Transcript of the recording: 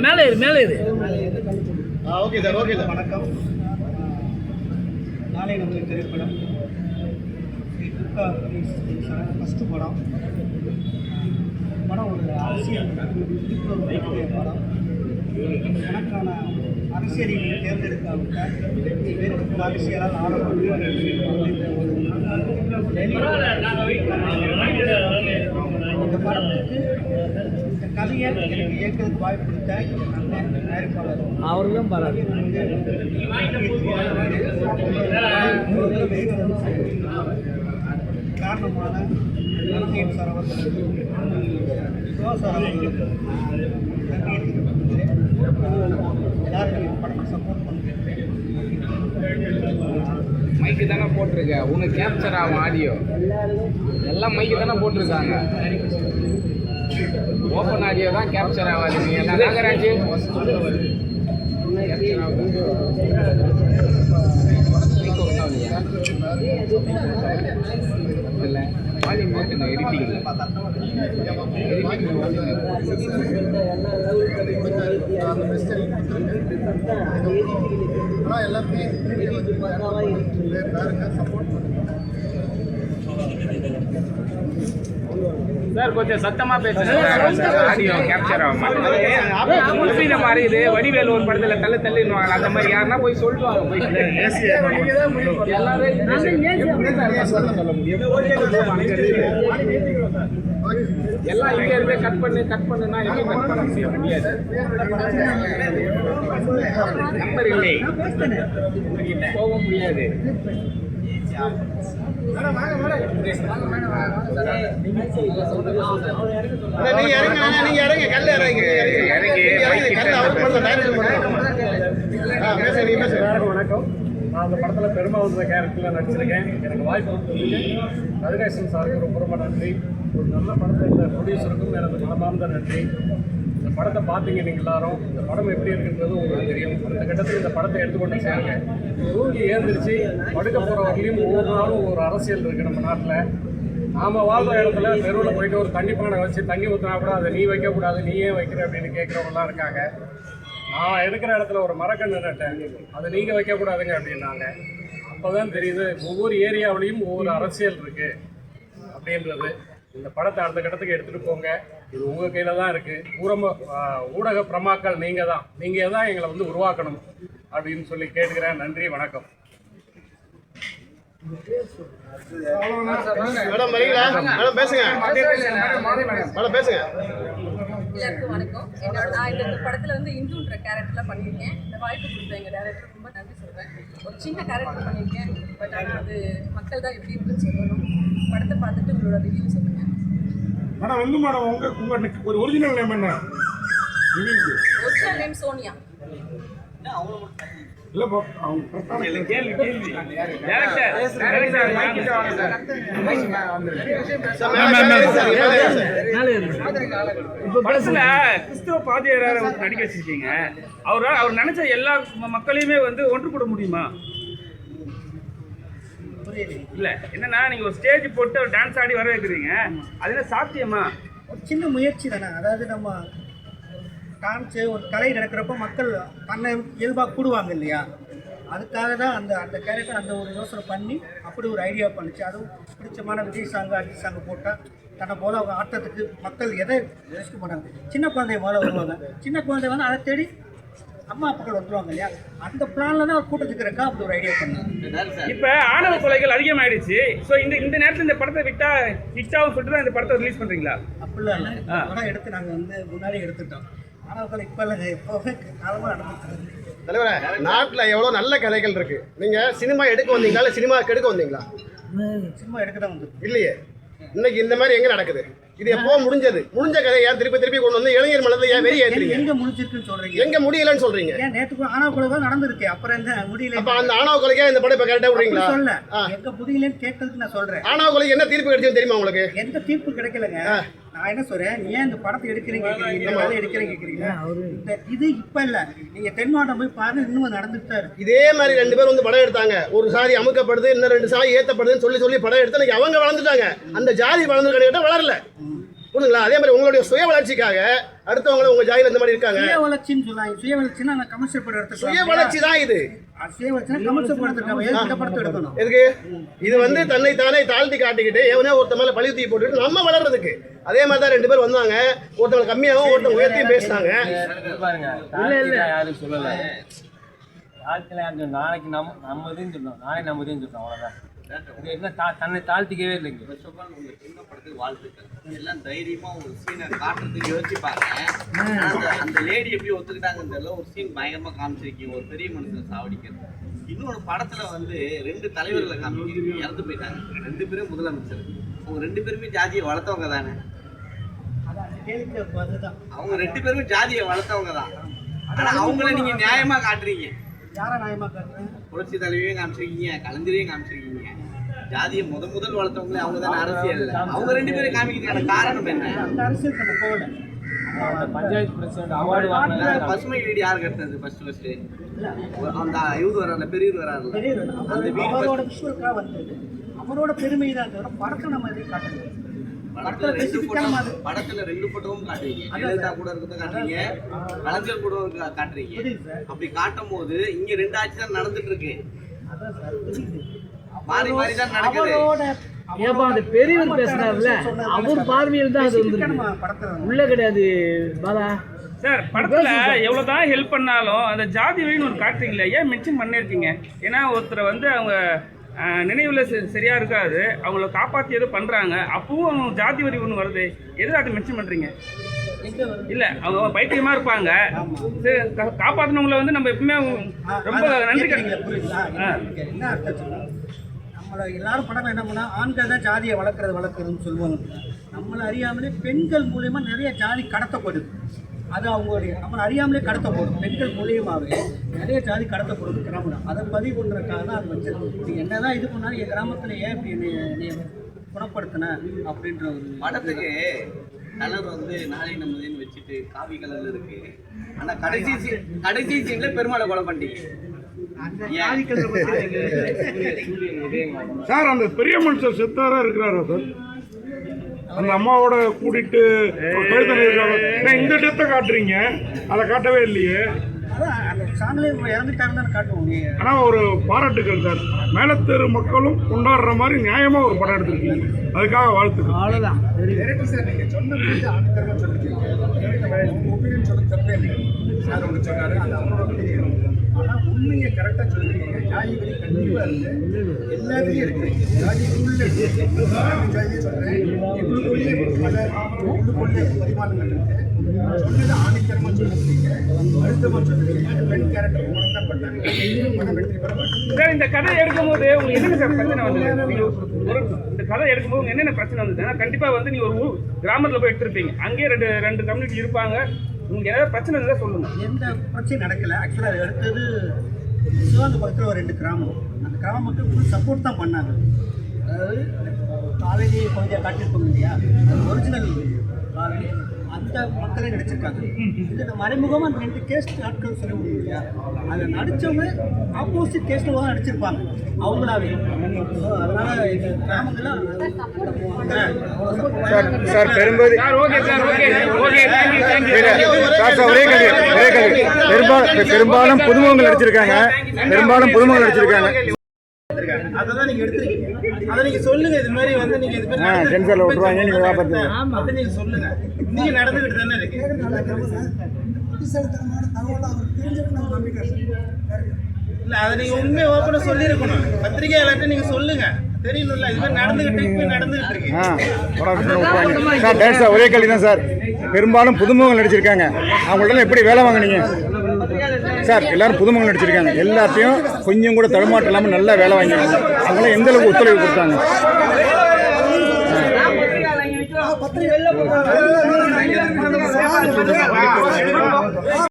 மேலே இரு மேலே இரு ஓகே சார் ஓகே சார். வணக்கம். நாளை நமது திரைப்படம். ஃபஸ்ட்டு படம். படம் ஒரு அரசியல். படம் எனக்கான அரசியலில் தேர்ந்தெடுக்காவிட்டால் அரசியலால் இந்த கதையை எனக்கு இயக்கிறதுக்கு வாய்ப்பு கொடுத்த தயாரிப்பாளர். பாராட்டு காரணமான நன்றியின் சார் அவர்களுக்கு சிவா சார் மைக்கு தானே போட்டிருக்க. உனக்கு கேப்சர் ஆகும் ஆடியோ எல்லாம் மைக்கு தானே போட்டிருக்காங்க. ஓப்பன் ஆடியோ தான் கேப்சர் ஆகாது. நீ எல்லாம் நாகராஜ்? இல்ல. வால்யூம் ஓட்டுங்க எடிட்டிங் ஆனால் பாருங்க சப்போர்ட் பண்ணுங்க சார் கொஞ்சம் சத்தமா பேசுங்க. ஆடியோ கேப்சர் ஆக மாட்டேங்குது. மாதிரி இது வடிவேல் ஒரு படத்துல தள்ளு தள்ளிடுவாங்க அந்த மாதிரி யாருன்னா போய் சொல்லுவாங்க போய் எல்லாரும் சொல்ல முடியும் எல்லாம் இங்க இருந்து கட் பண்ணு கட் பண்ணுனா எப்படி கட் பண்ண முடியும் முடியாது. நம்பர் இல்லை. போக முடியாது. நீங்க இறங்க நீங்க இறங்க இறங்க. இறங்கி, வணக்கம். நான் அந்த படத்தில் பெருமாவுன்ற கேரக்டரில் நடிச்சிருக்கேன். எனக்கு வாய்ப்பு கொடுத்ததுக்கு ரவிகேசன் சாருக்கு ரொம்ப ரொம்ப நன்றி. ஒரு நல்ல படத்தை இந்த ப்ரொடியூசருக்கும் எனது மனமார்ந்த நன்றி. இந்த படத்தை பார்த்தீங்க நீங்கள் எல்லாரும். இந்த படம் எப்படி இருக்குன்றது உங்களுக்கு தெரியும். அந்த கட்டத்தில் இந்த படத்தை எடுத்துக்கொண்டு சேருங்க. தூங்கி ஏந்திரிச்சு படுக்க போகிற ஒவ்வொரு நாளும் ஒரு அரசியல் இருக்குது நம்ம நாட்டில். நாம் வாழ்ற இடத்துல தெருவில் போயிட்டு ஒரு தண்ணி பானை வச்சு தண்ணி ஊற்றினா கூட அதை நீ வைக்கக்கூடாது நீ ஏன் வைக்கிற அப்படின்னு கேட்குறவங்களாம் இருக்காங்க. நான் இருக்கிற இடத்துல ஒரு மரக்கன்று நட்டேன். அதை நீங்கள் வைக்கக்கூடாதுங்க அப்படின்னாங்க. அப்போ தான் தெரியுது ஒவ்வொரு ஏரியாவிலையும் ஒவ்வொரு அரசியல் இருக்குது அப்படின்றது. இந்த படத்தை அடுத்த கட்டத்துக்கு எடுத்துகிட்டு போங்க. இது உங்கள் கையில் தான் இருக்குது ஊரம ஊடக பிரமாக்கள் நீங்கள் தான். நீங்கள் தான் எங்களை வந்து உருவாக்கணும் அப்படின்னு சொல்லி கேட்டுக்கிறேன். நன்றி வணக்கம். மேடம் வரீங்களா? மேடம் பேசுங்க. மேடம் பேசுங்க. எல்லாருக்கும் வணக்கம். என்னோட நான் இந்த படத்தில் வந்து இந்துன்ற கேரக்டரில் பண்ணியிருக்கேன். இந்த வாய்ப்பு கொடுத்த எங்கள் டேரக்டர் ரொம்ப நன்றி சொல்கிறேன் ஒரு சின்ன கேரக்டர் பண்ணியிருக்கேன் பட் ஆனால் அது மக்கள் தான் எப்படி இருக்குன்னு சொல்லணும். படத்தை பார்த்துட்டு உங்களோட ரிவ்யூ சொல்லுங்கள் மேடம் வந்து மேடம் உங்கள் உங்கள் ஒரு ஒரிஜினல் நேம் என்ன? Original name Sonia. இல்லை அவங்க கேள்வி கேள்வி டேரக்டர் டேரக்டர் மைக் கிட்ட வாங்க சார் படத்துல கிறிஸ்துவ பாதியார நடிக்க வச்சிருக்கீங்க. அவரால் அவர் நினைச்ச எல்லா மக்களையுமே வந்து ஒன்று கூட முடியுமா? இல்ல. என்னன்னா நீங்க ஒரு ஸ்டேஜ் போட்டு ஒரு டான்ஸ் ஆடி வர வைக்கிறீங்க. அது என்ன சாத்தியமா? ஒரு சின்ன முயற்சி தானே. அதாவது நம்ம டான்ஸு ஒரு கலை நடக்கிறப்ப மக்கள் தன்னை இயல்பாக கூடுவாங்க இல்லையா? அதுக்காக தான் அந்த அந்த கேரக்டர் அந்த ஒரு யோசனை பண்ணி அப்படி ஒரு ஐடியா பண்ணுச்சு. அதுவும் பிடிச்சமான விஜய் சாங்கு அஜித் சாங்கு போட்டால் தன்னை போல அவங்க ஆட்டத்துக்கு மக்கள் எதை யோசிக்க மாட்டாங்க சின்ன குழந்தைய போல வருவாங்க. சின்ன குழந்தை வந்து அதை தேடி அம்மா அப்பாக்கள் வந்துருவாங்க இல்லையா? அந்த பிளானில் தான் கூட்டத்துக்கு இருக்கா அப்படி ஒரு ஐடியா பண்ணாங்க. இப்ப ஆணவ கொலைகள் அதிகமாயிடுச்சு. ஸோ இந்த இந்த நேரத்துல இந்த படத்தை விட்டா ஹிட் ஆகும் சொல்லிட்டு தான் இந்த படத்தை ரிலீஸ் பண்றீங்களா? அப்படிலாம் இல்லை. படம் எடுத்து நாங்கள் வந்து முன்னாடி எடுத்துட்டோம் ஆனால் இப்போ காலமாக நடந்துட்டு தலைவரே நாட்டுல எவ்வளவு நல்ல கதைகள் இருக்கு. நீங்க சினிமா எடுக்க வந்தீங்களா இல்ல சினிமா கெடுக்க வந்தீங்களா? சும்மா எடுக்க தான் வந்து இல்லையே. இன்னைக்கு இந்த மாதிரி எங்க நடக்குது? இது எப்போ முடிஞ்சது? முடிஞ்ச கதையை ஏன் திருப்பி திருப்பி கொண்டு வந்து இளைஞர் மனதில் ஏன் வெறி ஏத்துறீங்க? எங்க முடிஞ்சிருக்குன்னு சொல்றீங்க? எங்க முடியலன்னு சொல்றீங்க? ஏன் நேற்று ஆனா கூட தான் நடந்திருக்கு. அப்புறம் என்ன முடியல? அப்ப அந்த ஆணவ கொலைக்கா இந்த படம் இப்ப கரெக்டா அப்படி விடுறீங்களா? சொல்ல. எங்க முடியலன்னு கேட்கறதுக்கு நான் சொல்றேன். ஆணவ கொலைக்கு என்ன தீர்ப்பு கிடைச்சது தெரியுமா உங்களுக்கு? எந்த தீர்ப்பு கிடைக்கலங்க. நான் என்ன சொல்றேன்? நீ ஏன் இந்த படத்தை எடுக்கிறீங்க கேக்குறீங்க, இந்த கதை எடுக்கிறீங்க கேக்குறீங்க? இந்த இது இப்ப இல்ல. நீங்க தென் மாவட்டம் போய் பாருங்க இன்னும் நடந்துட்டு தான் இருக்கு. இதே மாதிரி ரெண்டு பேர் வந்து படம் எடுத்தாங்க. ஒரு சாதி அமுக்கப்படுது இன்னும் ரெண்டு சாதி ஏத்தப்படுதுன்னு சொல்லி சொல்லி படம் எடுத்து அவங்க வளர்ந்துட்டாங்க. அந்த ஜாதி வளர்ந்து கிடையாது வளரல. புரியுங்களா அதே மாதிரி உங்களுடைய சுய வளர்ச்சிக்காக அடுத்தவங்க உங்க ஜாதியில இந்த மாதிரி இருக்காங்க. சுய வளர்ச்சின்னு சொன்னாங்க. சுய வளர்ச்சின்னா நான் கமர்ஷியல் படம் எடுத்துக்கலாம். சுய வளர்ச்சி தான் இது. சுய வளர்ச்சினா கமர்ஷியல் படம் படத்தை எடுக்கணும்? எதுக்கு? இது வந்து தன்னை தானே தாழ்த்தி காட்டிக்கிட்டு எவனே ஒருத்த மேல பழி தூக்கி போட்டுட்டு நம்ம வளர்றதுக்கு. அதே மாதிரி தான் ரெண்டு பேர் வந்தாங்க. ஒருத்தவங்க கம்மியாகவும் ஒருத்தவங்க உயர்த்தியும் பேசினாங்க. பாருங்க தாழ்த்திலாம் யாரும் சொல்லல. நாளைக்கு நம்ம நம்மதுன்னு சொன்னோம் நாளைக்கு நம்மதுன்னு சொன்னோம் அவ்வளவுதான். இது என்ன தா- தன்னை தாழ்த்திக்கவே இல்லைங்க. ஃபர்ஸ்ட் ஆஃப் ஆல் உங்க சின்ன படத்துக்கு வாழ்த்துக்கள். எல்லாம் தைரியமா ஒரு சீனை காட்டுறதுக்கு யோசிப்பாங்க அந்த அந்த லேடி எப்படி ஒத்துக்கிட்டாங்கன்னு தெரியல. ஒரு சீன் பயங்கரமா காமிச்சிருக்கீங்க ஒரு பெரிய மனுஷனை சாவடிக்கிறது. இன்னொரு படத்துல வந்து ரெண்டு தலைவர்களை காமிக்கிறீங்க இறந்து போயிட்டாங்க. ரெண்டு பேரும் முதலமைச்சர். அவங்க ரெண்டு பேருமே ஜாதியை வளர்த்தவங்க தானே. அவங்க ரெண்டு பேருமே ஜாதியை வளர்த்தவங்க தான். ஆனா அவங்கள நீங்க நியாயமா காட்டுறீங்க. யாரை நியாயமா காட்டுறேன் புரட்சி தலைவியும் காமிச்சிருக்கீங்க கலைஞரையும் காமிச்சிருக்கீங்க. ஜாதியை முத முதல் வளர்த்தவங்களே அவங்க தானே அரசியல் அவங்க ரெண்டு பேரும் காமிக்கிறதுக்கான காரணம் என்ன? அந்த அரசியல் நம்ம போகல. அந்த பஞ்சாயத்து பிரசிடண்ட் அவார்டு வாங்கினாங்க பசுமை வீடு யார் கட்டினது ஃபர்ஸ்ட் ஃபர்ஸ்ட் அந்த இவரு வராருல பெரியவர் பெரிய அந்த வீடு அவரோட விஷுவலுக்காக வந்தது. அவரோட பெருமை தான் தவிர படத்தை நம்ம எதையும் காட்டல. படத்துல ரெண்டு போட்டோ படத்துல ரெண்டு போட்டோவும் காட்டுறீங்க. ஜெயலலிதா கூட இருக்கிறத காட்டுறீங்க. கலைஞர் கூட காட்டுறீங்க. அப்படி காட்டும் போது இங்க ரெண்டு ஆட்சி தான் நடந்துட்டு இருக்கு அதான் சார். புரியுது. மாறி மாறி தான் நடக்குது. ஏப்பா அந்த பெரியவர் பேசுறாருல அவர் பார்வையில் தான் அது வந்து உள்ள கிடையாது. பாலா. சார் படத்துல எவ்வளவுதான் ஹெல்ப் பண்ணாலும் அந்த ஜாதி வழின்னு ஒரு காட்டுறீங்களே ஏன் மென்ஷன் பண்ணிருக்கீங்க ஏன்னா ஒருத்தரை வந்து அவங்க நினைவுல ச- சரியா இருக்காது. அவங்கள காப்பாத்தி ஏதோ பண்றாங்க. அப்பவும் அவங்க ஜாதி வரி ஒன்று வருது. எதுக்கு அதை மென்ஷன் வருது இல்ல அவங்க பைத்தியமா இருப்பாங்க. சரி, கா- காப்பாத்துனவங்கள வந்து நம்ம எப்பவுமே ரொம்ப நன்றி. என்ன அர்த்தம் நம்மள எல்லாரும் படம் என்ன பண்ணா ஆண்கள் தான் ஜாதியை வளர்க்கறது வளர்க்கறதுன்னு சொல்லுவாங்க. நம்மளை அறியாமலே பெண்கள் மூலியமா நிறைய ஜாதி கடத்தப்படுது. அது அவங்களுடைய நம்மளை அறியாமலே கடத்தப்படும் பெண்கள் மூலியமாவே. நிறைய ஜாதி கடத்தப்படுது கிராமம் அதை பதிவு பண்ணுறதுக்காக தான் அது வச்சது நீ என்னதான் இது பண்ணாலும் என் கிராமத்தில் ஏன் இப்படி என்னை நீ குணப்படுத்தின அப்படின்ற ஒரு படத்துக்கு கலர் வந்து நாளை நம்மதுன்னு வச்சுட்டு காவி கலர்ல இருக்கு. ஆனா கடைசி கடைசி சீன்ல பெருமாளை கொலை பண்ணிட்டீங்க. சார் அந்த பெரிய மனுஷன் செத்தாரா இருக்கிறாரா சார்? அந்த அம்மாவோட கூட்டிட்டு இருக்காங்க இந்த டெத்தை காட்டுறீங்க. அதை காட்டவே இல்லையே. அதான் அந்த சாங்கிலே இறந்துட்டாங்கன்னு தானே காட்டுவோம். நீ ஆனா ஒரு பாராட்டுக்கள் சார். மேலத்தெரு மக்களும் கொண்டாடுற மாதிரி நியாயமா ஒரு படம் எடுத்திருக்கீங்க. அதுக்காக வாழ்த்துக்கள். சொல்லிருக்கீங்க இல்லை. ஆனா உண்மையை கரெக்டா சொல்லிருக்கீங்க ஜாதி வரி கண்டிப்பா இருக்கு எல்லாத்துலயும் இருக்கு ஜாதி உள்ள இருக்கு நான் ஜாதியை சொல்றேன். எங்களுக்குள்ளே பல உள்ளுக்குள்ளே பரிமாணங்கள் இருக்கு. சொன்னது ஆணித்தரமா சொல்லிருக்கீங்க சார் இந்த கதை எடுக்கும்போது உங்களுக்கு என்னென்ன பிரச்சனை வந்தது? ஒரு இந்த கதை எடுக்கும்போது உங்களுக்கு என்னென்ன பிரச்சனை வந்தது? ஏன்னா கண்டிப்பா வந்து நீங்க ஒரு ஊர் கிராமத்துல போய் எடுத்திருப்பீங்க. அங்கேயே ரெண்டு ரெண்டு கம்யூனிட்டி இருப்பாங்க. உங்களுக்கு ஏதாவது பிரச்சனை இருந்தால் சொல்லுங்கள் எந்த பிரச்சனையும் நடக்கலை. ஆக்சுவலாக எடுத்தது சிவாங்க பக்கத்தில் ஒரு ரெண்டு கிராமம். அந்த கிராமம் மட்டும் ஃபுல் சப்போர்ட் தான் பண்ணாங்க. அதாவது காவேரி பகுதியை காட்டியிருப்பாங்க இல்லையா? அது ஒரிஜினல் அந்த மக்களே நடிச்சிருக்காங்க. நம்ம மறைமுகமாக அந்த ரெண்டு கேஸ்ட் ஆட்கள் சொல்ல முடியும் இல்லையா? அதில் நடித்தவங்க ஆப்போசிட் கேஸ்ட்டில் தான் நடிச்சிருப்பாங்க. அவங்களாவே. அதனால எங்கள் கிராமங்கள்லாம் சார் பெரும்பகுதி sir okay sir okay. Okay thank you thank you sir sir ஒரே கேள்வி ஒரே கேள்வி பெரும்பாலும் பெரும்பாலும் புதுமுகங்கள் நடிச்சிருக்காங்க. பெரும்பாலும் புதுமுகங்கள் நடிச்சிருக்காங்க. அதை நீங்க எடுத்துருக்கீங்க. அதை நீங்க சொல்லுங்க இது மாதிரி வந்து நீங்க இது மாதிரி ஆ டென்சரில் விட்டுருவாங்க நீங்க சொல்லுங்க. நீங்க நடந்துகிட்டு தானே இருக்கு. இல்ல அதை நீங்க உண்மையை ஓப்பனா சொல்லியிருக்கணும். பத்திரிகையாளர்கிட்ட நீங்க சொல்லுங்க. தெரியணும்ல இது மாதிரி நடந்துகிட்டு நடந்துகிட்டு இருக்கு. சார் ஒரே கேள்வி தான் சார். பெரும்பாலும் புதுமுகங்கள் நடிச்சிருக்காங்க. அவங்கள்ட்ட எப்படி வேலை வாங்குனீங்க? சார் எல்லாரும் புதுமுகங்கள் நடிச்சிருக்காங்க. எல்லாத்தையும் கொஞ்சம் கூட தடுமாற்றம் இல்லாமல் நல்லா வேலை வாங்கினாங்க அவங்களாம் எந்த அளவுக்கு ஒத்துழைப்பு கொடுத்தாங்க? பத்திரிகை